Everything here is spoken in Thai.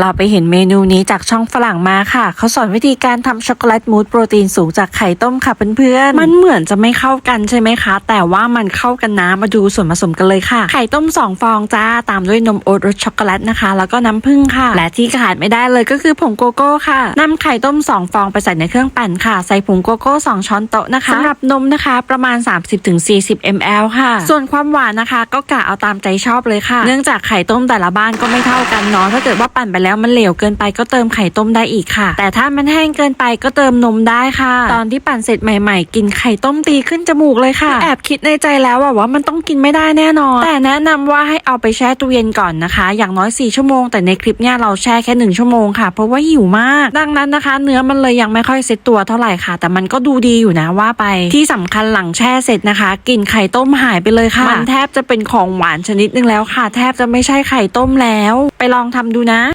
เราไปเห็นเมนูนี้จากช่องฝรั่งมาค่ะ เขาสอนวิธีการทำช็อกโกแลตมูสโปรตีนสูงจากไข่ต้มค่ะเพื่อนๆ มันเหมือนจะไม่เข้ากันใช่ไหมคะ แต่ว่ามันเข้ากันนะ มาดูส่วนผสมกันเลยค่ะ ไข่ต้ม 2 ฟองจ้า ตามด้วยนมโอ๊ตรสช็อกโกแลตนะคะ แล้วก็น้ำผึ้งค่ะ และที่ขาดไม่ได้เลยก็คือผงโกโก้ค่ะนำไข่ต้ม 2 ฟองไปใส่ในเครื่องปั่นค่ะ ใส่ผงโกโก้ 2 ช้อนโต๊ะนะคะสำหรับนมนะคะประมาณ 30-40 ml ค่ะ ส่วนความหวานนะคะ ก็กะเอาตามใจชอบเลยค่ะ เนื่องจากไข่ต้มแต่ละบ้านก็ไม่เท่ากันเนาะ ถ้าเกิดว่าปั่นไปแล้วมันเหลวเกินไปก็เติมไข่ต้มได้อีกค่ะ แต่ถ้ามันแห้งเกินไปก็เติมนมได้ค่ะ ตอนที่ปั่นเสร็จใหม่ๆ กินไข่ต้มตีขึ้นจมูกเลยค่ะแอบคิดในใจแล้วว่ามันต้องกินไม่ได้แน่นอน แต่แนะนำว่าให้เอาไปแช่ตู้เย็นก่อนนะคะ อย่างน้อย 4 ชั่วโมง แต่ในคลิปเนี้ยเราแช่แค่ 1 ชั่วโมงค่ะ เพราะว่าหิวมาก ดังนั้นนะคะ เนื้อมันเลยยังไม่ค่อยเซ็ตตัวเท่าไหร่ค่ะ แต่มันก็ดูดีอยู่นะว่าไปที่สำคัญหลังแช่เสร็จนะคะกลิ่นไข่ต้มหายไปเลยค่ะ มันแทบจะเป็นของหวานชนิดนึงแล้วค่ะ แทบจะไม่ใช่ไข่ต้มแล้ว ไปลองทำดูนะ